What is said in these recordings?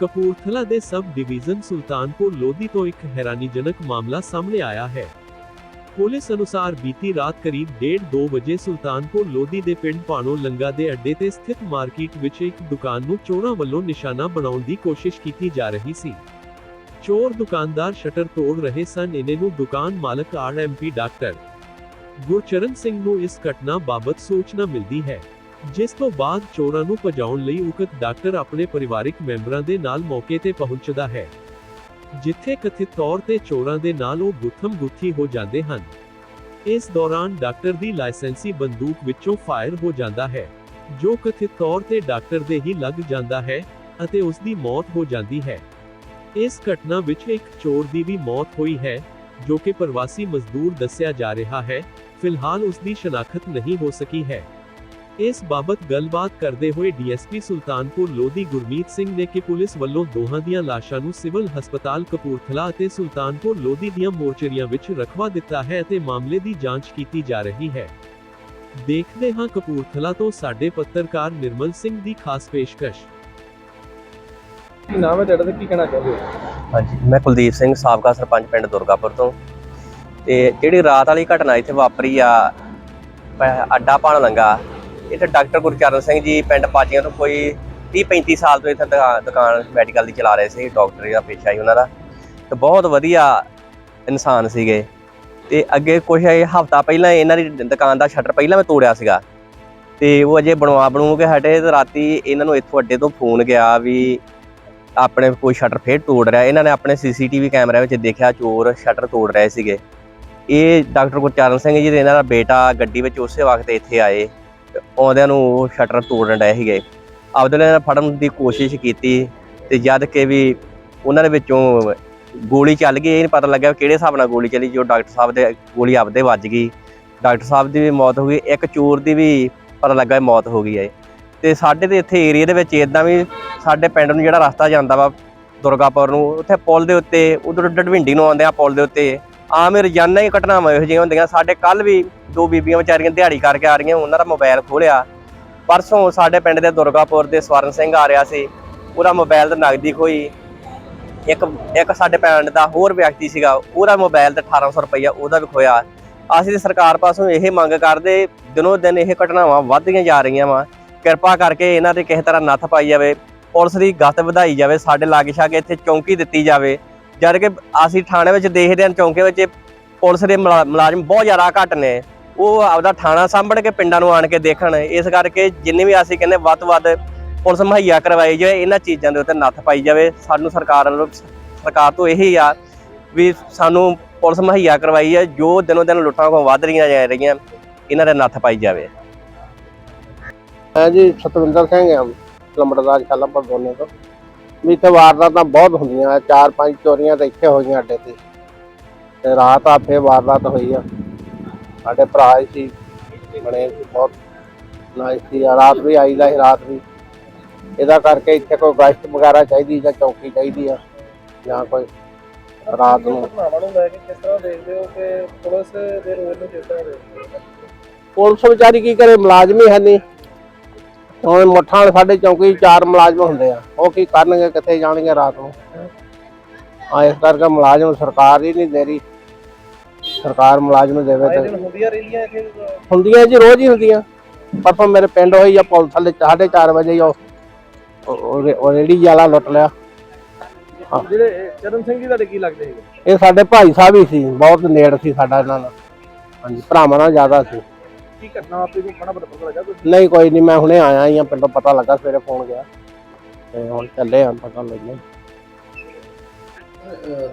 ਕਪੂਰਥਲਾ ਦੇ sub division Sultanpur Lodhi ਤੋਂ ਇੱਕ ਹੈਰਾਨੀਜਨਕ ਮਾਮਲਾ ਸਾਹਮਣੇ ਆਇਆ ਹੈ। ਪੁਲਿਸ ਅਨੁਸਾਰ ਬੀਤੀ ਰਾਤ ਕਰੀਬ 1:30 ਵਜੇ ਸੁਲਤਾਨਪੁਰ ਲੋਧੀ ਦੇ ਪਿੰਡ ਪਾਣੋ ਲੰਗਾ ਦੇ ਅੱਡੇ ਤੇ ਸਥਿਤ ਮਾਰਕੀਟ ਵਿੱਚ ਇੱਕ ਦੁਕਾਨ ਨੂੰ ਚੋਰਾਂ ਵੱਲੋਂ ਨਿਸ਼ਾਨਾ ਬਣਾਉਣ ਦੀ ਕੋਸ਼ਿਸ਼ ਕੀਤੀ ਜਾ ਰਹੀ ਸੀ। ਚੋਰ ਦੁਕਾਨਦਾਰ ਸ਼ਟਰ ਤੋੜ ਰਹੇ ਸਨ। ਇਹਨੇ ਨੂੰ ਦੁਕਾਨ ਮਾਲਕ ਆਰਐਮਪੀ ਡਾਕਟਰ ਗੁਰਚਰਨ ਸਿੰਘ ਨੂੰ ਇਸ ਘਟਨਾ ਬਾਬਤ ਸੂਚਨਾ ਮਿਲਦੀ ਹੈ। ਜਿਸ ਤੋਂ ਬਾਅਦ ਚੋਰਾਂ ਨੂੰ ਭਜਾਉਣ ਲਈ ਉਕਤ ਡਾਕਟਰ ਆਪਣੇ ਪਰਿਵਾਰਕ ਮੈਂਬਰਾਂ ਦੇ ਨਾਲ ਮੌਕੇ ਤੇ ਪਹੁੰਚਦਾ ਹੈ, ਜਿੱਥੇ ਕਥਿਤ ਤੌਰ ਤੇ ਚੋਰਾਂ ਦੇ ਨਾਲ ਉਹ ਗੁੱਥਮ ਗੁੱਥੀ ਹੋ ਜਾਂਦੇ ਹਨ। ਇਸ ਦੌਰਾਨ ਡਾਕਟਰ ਦੀ ਲਾਇਸੈਂਸੀ ਬੰਦੂਕ ਵਿੱਚੋਂ ਫਾਇਰ ਹੋ ਜਾਂਦਾ ਹੈ, ਜੋ ਕਥਿਤ ਤੌਰ ਤੇ ਡਾਕਟਰ ਦੇ ਹੀ ਲੱਗ ਜਾਂਦਾ ਹੈ ਅਤੇ ਉਸ ਦੀ ਮੌਤ ਹੋ ਜਾਂਦੀ ਹੈ। ਇਸ ਘਟਨਾ ਵਿੱਚ ਇੱਕ ਚੋਰ ਦੀ ਵੀ ਮੌਤ ਹੋਈ ਹੈ, ਜੋ ਕਿ ਪ੍ਰਵਾਸੀ ਮਜ਼ਦੂਰ ਦੱਸਿਆ ਜਾ ਰਿਹਾ ਹੈ, ਫਿਲਹਾਲ ਉਸ ਦੀ ਸ਼ਨਾਖਤ ਨਹੀਂ ਹੋ ਸਕੀ ਹੈ। ਇਸ ਬਾਬਤ ਗੱਲਬਾਤ ਕਰਦੇ ਹੋਏ ਡੀਐਸਪੀ ਸੁਲਤਾਨਪੁਰ ਲੋਧੀ ਗੁਰਮੀਤ ਸਿੰਘ ਨੇ ਕਿ ਪੁਲਿਸ ਵੱਲੋਂ ਦੋਹਾਂ ਦੀਆਂ ਲਾਸ਼ਾਂ ਨੂੰ ਸਿਵਲ ਹਸਪਤਾਲ ਕਪੂਰਥਲਾ ਅਤੇ ਸੁਲਤਾਨਪੁਰ ਲੋਧੀ ਦੀਆਂ ਮੋਰਚਰੀਆਂ ਵਿੱਚ ਰਖਵਾ ਦਿੱਤਾ ਹੈ ਅਤੇ ਮਾਮਲੇ ਦੀ ਜਾਂਚ ਕੀਤੀ ਜਾ ਰਹੀ ਹੈ। ਦੇਖਦੇ ਹਾਂ ਕਪੂਰਥਲਾ ਤੋਂ ਸਾਡੇ ਪੱਤਰਕਾਰ ਨਿਰਮਲ ਸਿੰਘ ਦੀ ਖਾਸ ਪੇਸ਼ਕਸ਼। ਕੀ ਨਾਮ ਹੈ ਤੁਹਾਡਾ ਤੇ ਕੀ ਕਹਿਣਾ ਚਾਹੁੰਦੇ ਹੋ? ਹਾਂਜੀ ਮੈਂ ਕੁਲਦੀਪ ਸਿੰਘ ਸਾਬਕਾ ਸਰਪੰਚ ਪਿੰਡ ਦੁਰਗਾਪੁਰ ਤੋਂ। ਤੇ ਜਿਹੜੀ ਰਾਤ ਵਾਲੀ ਘਟਨਾ ਇੱਥੇ ਵਾਪਰੀ ਆ ਪ- ਅੱਡਾ ਪਾਣ ਲੰਗਾ ਇੱਥੇ ਡਾਕਟਰ ਗੁਰਚਰਨ ਸਿੰਘ ਜੀ ਪਿੰਡ ਪਾਜੀਆਂ ਤੋਂ ਕੋਈ 30 35 ਸਾਲ ਤੋਂ ਇੱਥੇ ਦੁਕਾਨ ਮੈਡੀਕਲ ਦੀ ਚਲਾ ਰਹੇ ਸੀ ਡਾਕਟਰੀ ਦਾ ਪੇਸ਼ਾ ਹੀ ਉਹਨਾਂ ਦਾ। ਤੇ ਬਹੁਤ ਵਧੀਆ ਇਨਸਾਨ ਸੀਗੇ। ਤੇ ਅੱਗੇ ਕੁਝ ਹਫਤਾ ਪਹਿਲਾਂ ਇਹਨਾਂ ਦੀ ਦੁਕਾਨ ਦਾ ਸ਼ਟਰ ਪਹਿਲਾਂ ਮੈਂ ਤੋੜਿਆ ਸੀਗਾ। ਤੇ ਉਹ ਅਜੇ ਬਣਵਾ ਬਣੂ ਕੇ ਹਟੇ ਤੇ ਰਾਤੀ ਇਹਨਾਂ ਨੂੰ ਇੱਥੋਂ ਅੱਡੇ ਤੋਂ ਫੋਨ ਗਿਆ ਵੀ ਆਪਣੇ ਕੋਈ ਸ਼ਟਰ ਫੇਰ ਤੋੜ ਰਿਹਾ। ਇਹਨਾਂ ਨੇ ਆਪਣੇ ਸੀਸੀਟੀਵੀ ਕੈਮਰੇ ਵਿੱਚ ਦੇਖਿਆ ਚੋਰ ਸ਼ਟਰ ਤੋੜ ਰਹੇ ਸੀਗੇ। ਇਹ ਡਾਕਟਰ ਗੁਰਚਰਨ ਸਿੰਘ ਜੀ ਤੇ ਇਹਨਾਂ ਦਾ ਬੇਟਾ ਗੱਡੀ ਵਿੱਚ ਉਸੇ ਵਕਤ ਇੱਥੇ ਆਏ। ਆਉਂਦਿਆਂ ਨੂੰ ਉਹ ਸ਼ਟਰ ਤੋੜਨ ਡਏ ਸੀਗੇ। ਆਪਦੇ ਨੇ ਫੜਨ ਦੀ ਕੋਸ਼ਿਸ਼ ਕੀਤੀ ਤੇ ਜਦ ਕਿ ਵੀ ਉਹਨਾਂ ਦੇ ਵਿੱਚੋਂ ਗੋਲੀ ਚੱਲ ਗਈ, ਇਹ ਨਹੀਂ ਪਤਾ ਲੱਗਿਆ ਕਿਹੜੇ ਹਿਸਾਬ ਨਾਲ ਗੋਲੀ ਚੱਲੀ ਜੋ ਡਾਕਟਰ ਸਾਹਿਬ ਦੇ ਗੋਲੀ ਆਪਦੇ ਵੱਜ ਗਈ। ਡਾਕਟਰ ਸਾਹਿਬ ਦੀ ਵੀ ਮੌਤ ਹੋ ਗਈ, ਇੱਕ ਚੋਰ ਦੀ ਵੀ ਪਤਾ ਲੱਗਾ ਮੌਤ ਹੋ ਗਈ ਹੈ। ਤੇ ਸਾਡੇ ਦੇ ਇੱਥੇ ਏਰੀਆ ਦੇ ਵਿੱਚ ਇਦਾਂ ਵੀ ਸਾਡੇ ਪਿੰਡ ਨੂੰ ਜਿਹੜਾ ਰਸਤਾ ਜਾਂਦਾ ਵਾ ਦੁਰਗਾਪੁਰ ਨੂੰ, ਉੱਥੇ ਪੁਲ ਦੇ ਉੱਤੇ, ਉਧਰ ਡਡਵਿੰਡੀ ਨੂੰ ਆਉਂਦੇ ਆ ਪੁਲ ਦੇ ਉੱਤੇ। ਆਮ ਹੀ ਰੋਜ਼ਾਨਾ ਹੀ ਘਟਨਾਵਾਂ ਇਹੋ ਜਿਹੀਆਂ ਹੁੰਦੀਆਂ। ਸਾਡੇ ਕੱਲ ਵੀ ਦੋ ਬੀਬੀਆਂ ਵਿਚਾਰੀਆਂ ਦਿਹਾੜੀ ਕਰਕੇ ਆ ਰਹੀਆਂ, ਉਹਨਾਂ ਦਾ ਮੋਬਾਈਲ ਖੋਲਿਆ ਪਰਸੋਂ ਸਾਡੇ ਪਿੰਡ ਦੇ ਦੁਰਗਾਪੁਰ ਦੇ ਸਵਰਨ ਸਿੰਘ ਆ ਰਿਹਾ ਸੀ। ਉਹਦਾ ਮੋਬਾਈਲ ਤੇ ਨਗਦੀ ਖੋਈ। ਇੱਕ ਇੱਕ ਸਾਡੇ ਪਿੰਡ ਦਾ ਹੋਰ ਵਿਅਕਤੀ ਸੀਗਾ ਉਹਦਾ ਮੋਬਾਈਲ ਤੇ 1800 ਰੁਪਈਆ ਉਹਦਾ ਵੀ ਖੋਇਆ। ਅਸੀਂ ਤੇ ਸਰਕਾਰ ਪਾਸੋਂ ਇਹ ਮੰਗ ਕਰਦੇ, ਦਿਨੋ ਦਿਨ ਇਹ ਘਟਨਾਵਾਂ ਵੱਧਦੀਆਂ ਜਾ ਰਹੀਆਂ ਵਾ। ਕਿਰਪਾ ਕਰਕੇ ਇਹਨਾਂ ਤੇ ਕਿਸੇ ਤਰ੍ਹਾਂ ਨੱਥ ਪਾਈ ਜਾਵੇ। ਪੁਲਿਸ ਦੀ ਗਸ਼ਤ ਵਧਾਈ ਜਾਵੇ, ਸਾਡੇ ਲਾਗੇ ਛਾਗੇ ਇੱਥੇ ਚੌਂਕੀ ਦਿੱਤੀ ਜਾਵੇ। ਜਦ ਕਿ ਅਸੀਂ ਥਾਣੇ ਵਿੱਚ ਦੇਖਦੇ ਹਾਂ, ਚੌਂਕੇ ਵਿੱਚ ਪੁਲਿਸ ਦੇ ਮੁਲਾਜ਼ਮ ਬਹੁਤ ਜ਼ਿਆਦਾ ਘੱਟ ਨੇ। ਉਹ ਆਪਦਾ ਥਾਣਾ ਸਾਂਭਣ ਕੇ ਪਿੰਡਾਂ ਨੂੰ ਆਣ ਕੇ ਦੇਖਣ। ਇਸ ਕਰਕੇ ਜਿੰਨੇ ਵੀ ਅਸੀਂ ਕਹਿੰਦੇ ਵੱਧ ਤੋਂ ਵੱਧ ਪੁਲਿਸ ਮੁਹੱਈਆ ਕਰਵਾਈ ਜਾਵੇ, ਇਹਨਾਂ ਚੀਜ਼ਾਂ ਦੇ ਉੱਤੇ ਨੱਥ ਪਾਈ ਜਾਵੇ। ਸਾਨੂੰ ਸਰਕਾਰ ਵੱਲੋਂ, ਸਰਕਾਰ ਤੋਂ ਇਹੀ ਆ ਵੀ ਸਾਨੂੰ ਪੁਲਿਸ ਮੁਹੱਈਆ ਕਰਵਾਈ ਹੈ ਜੋ ਦਿਨੋ ਦਿਨ ਲੁੱਟਾਂ ਕੋ ਵੱਧ ਰਹੀਆਂ ਜਾ ਰਹੀਆਂ, ਇਹਨਾਂ ਦੇ ਨੱਥ ਪਾਈ ਜਾਵੇ। ਮੈਂ ਜੀ ਸਤਵਿੰਦਰ ਸਿੰਘ ਹਾਂ ਲੰਬੜਦਾਰ ਖਾਲਾਪੁਰ ਦੋਨੇ ਤੋਂ। ਵੀ ਇੱਥੇ ਵਾਰਦਾਤਾਂ ਬਹੁਤ ਹੁੰਦੀਆਂ ਚਾਰ ਪੰਜ ਚੋਰੀਆਂ ਤਾਂ ਇੱਥੇ ਹੋਈਆਂ ਅੱਡੇ ਤੇ। ਤੇ ਰਾਤ ਆ ਫੇਰ ਵਾਰਦਾਤ ਹੋਈ ਆ। ਸਾਡੇ ਭਰਾ ਸੀ ਬਣੇ ਸੀ ਬਹੁਤ ਨਾਈਸ ਸੀ ਰਾਤ ਵੀ ਆਈਦਾ ਸੀ ਰਾਤ ਵੀ। ਇਹਦਾ ਕਰਕੇ ਇੱਥੇ ਕੋਈ ਗਸ਼ਤ ਵਗੈਰਾ ਚਾਹੀਦੀ ਜਾਂ ਚੌਕੀ ਚਾਹੀਦੀ ਆ ਜਾਂ ਕੋਈ ਰਾਤ ਨੂੰ। ਘਟਨਾਵਾਂ ਨੂੰ ਲੈ ਕੇ ਕਿਸ ਤਰ੍ਹਾਂ ਦੇਖਦੇ ਹੋ ਕਿ ਪੁਲਿਸ ਦੇ ਰੋਲ ਨੂੰ ਕਿਸ ਤਰ੍ਹਾਂ ਦੇਖਦੇ ਹੋ? ਪੁਲਿਸ ਵਿਚਾਰੀ ਕੀ ਕਰੇ ਮੁਲਾਜ਼ਮ ਹੀ ਹੈ ਨਹੀਂ ਹੁਣ ਮੁੱਠਾਂ ਵਾਲੇ ਸਾਡੇ ਚੌਂਕੀ 'ਚ ਚਾਰ ਮੁਲਾਜ਼ਮ ਹੁੰਦੇ ਆ। ਉਹ ਕੀ ਕਰਨਗੇ ਕਿੱਥੇ ਜਾਣਗੇ ਰਾਤ ਨੂੰ? ਆ ਇਸ ਕਰਕੇ ਮੁਲਾਜ਼ਮ ਸਰਕਾਰ ਹੀ ਨਹੀਂ ਦੇ ਰਹੀ। ਸਰਕਾਰ ਮੁਲਾਜ਼ਮ ਦੇਵੇ ਤੇ ਹੁੰਦੀਆਂ ਰੈਲੀਆਂ ਇੱਥੇ? ਹੁੰਦੀਆਂ ਜੀ ਰੋਜ਼ ਹੀ ਹੁੰਦੀਆਂ। ਪਰਸੋਂ ਮੇਰੇ ਪਿੰਡ ਹੋਈ ਆ ਪੁਲਿਸ ਵਾਲੇ 4:30 ਵਜੇ ਹੀ ਉਹ ਰੇੜੀ ਵਾਲਾ ਲੁੱਟ ਲਿਆ। ਜਿਹੜੇ ਇਹ ਚਰਨ ਸਿੰਘ ਜੀ ਤੁਹਾਡੇ ਕੀ ਲੱਗਦੇ ਹੈਗੇ? ਇਹ ਸਾਡੇ ਭਾਈ ਸਾਹਿਬ ਹੀ ਸੀ ਬਹੁਤ ਨੇੜ ਸੀ ਸਾਡਾ ਇਹਨਾਂ ਨਾਲ। ਹਾਂਜੀ ਭਰਾਵਾਂ ਨਾਲ ਜ਼ਿਆਦਾ ਸੀ। ਕੀ ਘਟਨਾ ਪਤਾ ਲੱਗਾ ਨਹੀਂ ਕੋਈ ਨਹੀਂ ਮੈਂ ਹੁਣੇ ਆਇਆ ਹੀ ਆ ਪਿੰਡੋਂ ਪਤਾ ਲੱਗਾ ਸਵੇਰੇ ਫੋਨ ਗਿਆ। ਤੇ ਹੁਣ ਚੱਲੇ ਆ ਪਤਾ ਲੱਗਿਆ।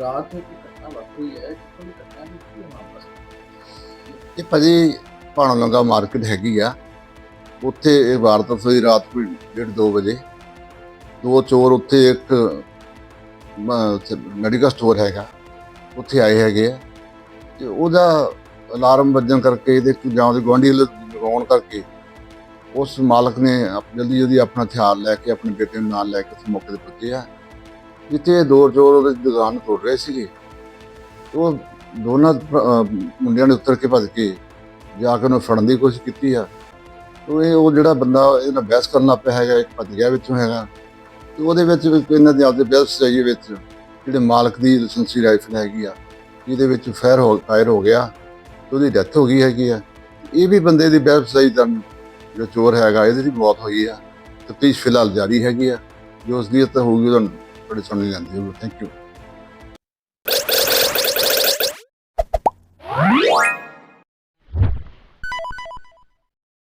ਰਾਤ ਨੂੰ ਕੀ ਘਟਨਾ ਵਾਪਰੀ ਹੈ? ਕਿੱਥੋਂ ਦੀ ਘਟਨਾ ਹੈ ਕੀ ਮਾਮਲਾ ਸੀ? ਇਹ ਭਾਜੀ ਭਾਣੋ ਲੰਗਾ ਮਾਰਕੀਟ ਹੈਗੀ ਆ। ਉੱਥੇ ਇਹ ਵਾਰਦਾਤ ਹੋਈ ਰਾਤ ਕੋਈ 1:30 ਵਜੇ। ਦੋ ਚੋਰ ਉੱਥੇ ਇੱਕ ਮੈਡੀਕਲ ਸਟੋਰ ਹੈਗਾ। ਉੱਥੇ ਆਏ ਹੈਗੇ ਆ। ਤੇ ਉਹਦਾ ਅਲਾਰਮ ਵੱਜਣ ਕਰਕੇ ਇਹਦੇ ਜਾਂ ਉਹਦੇ ਗੁਆਂਢੀ ਲਗਾਉਣ ਕਰਕੇ ਉਸ ਮਾਲਕ ਨੇ ਜਲਦੀ ਜਲਦੀ ਆਪਣਾ ਹਥਿਆਰ ਲੈ ਕੇ ਆਪਣੇ ਬੇਟੇ ਨੂੰ ਨਾਲ ਲੈ ਕੇ ਉਸ ਮੌਕੇ ਤੇ ਪੁੱਜੇ ਆ। ਜਿੱਥੇ ਇਹ ਦੋ ਚੋਰ ਉਹਦੇ ਦੁਕਾਨ ਤੋੜ ਰਹੇ ਸੀਗੇ। ਉਹ ਦੋਨਾਂ ਮੁੰਡਿਆਂ ਨੇ ਉੱਤਰ ਕੇ ਭੱਜ ਕੇ ਜਾ ਕੇ ਉਹਨੂੰ ਫੜਨ ਦੀ ਕੋਸ਼ਿਸ਼ ਕੀਤੀ ਆ। ਉਹ ਇਹ, ਉਹ ਜਿਹੜਾ ਬੰਦਾ ਇਹਦੇ ਨਾਲ ਬਹਿਸ ਕਰਨ ਲੱਗ ਪਿਆ ਹੈਗਾ, ਇੱਕ ਭੱਜ ਗਿਆ ਵਿੱਚੋਂ ਹੈਗਾ। ਤੇ ਉਹਦੇ ਵਿੱਚ ਇਹਨਾਂ ਦੇ ਆਪਦੇ ਬਿਲਸ ਚਾਹੀਏ ਵਿੱਚ ਜਿਹੜੇ ਮਾਲਕ ਦੀ ਲਾਇਸੈਂਸੀ ਰਾਈਫਲ ਹੈਗੀ ਆ ਜਿਹਦੇ ਵਿੱਚ ਫਾਇਰ ਹੋ ਫਾਇਰ ਹੋ ਗਿਆ। ਉਹਦੀ ਡੈਥ ਹੋ ਗਈ ਹੈਗੀ ਆ। ਇਹ ਵੀ ਬੰਦੇ ਦੀ ਵੈਬਸਾਈਟ ਦਾ ਜੋ ਚੋਰ ਹੈਗਾ, ਇਹਦੀ ਵੀ ਮੌਤ ਹੋਈ ਆ। ਤਫਤੀਸ਼ ਫਿਲਹਾਲ ਜਾਰੀ ਹੈਗੀ ਆ। ਜੋ ਅਸਲੀਅਤ ਹੋਊਗੀ ਉਹਦਾ ਬੜੇ ਸੁਣਨੀ ਜਾਂਦੀ ਹੈ ਥੈਂਕ ਯੂ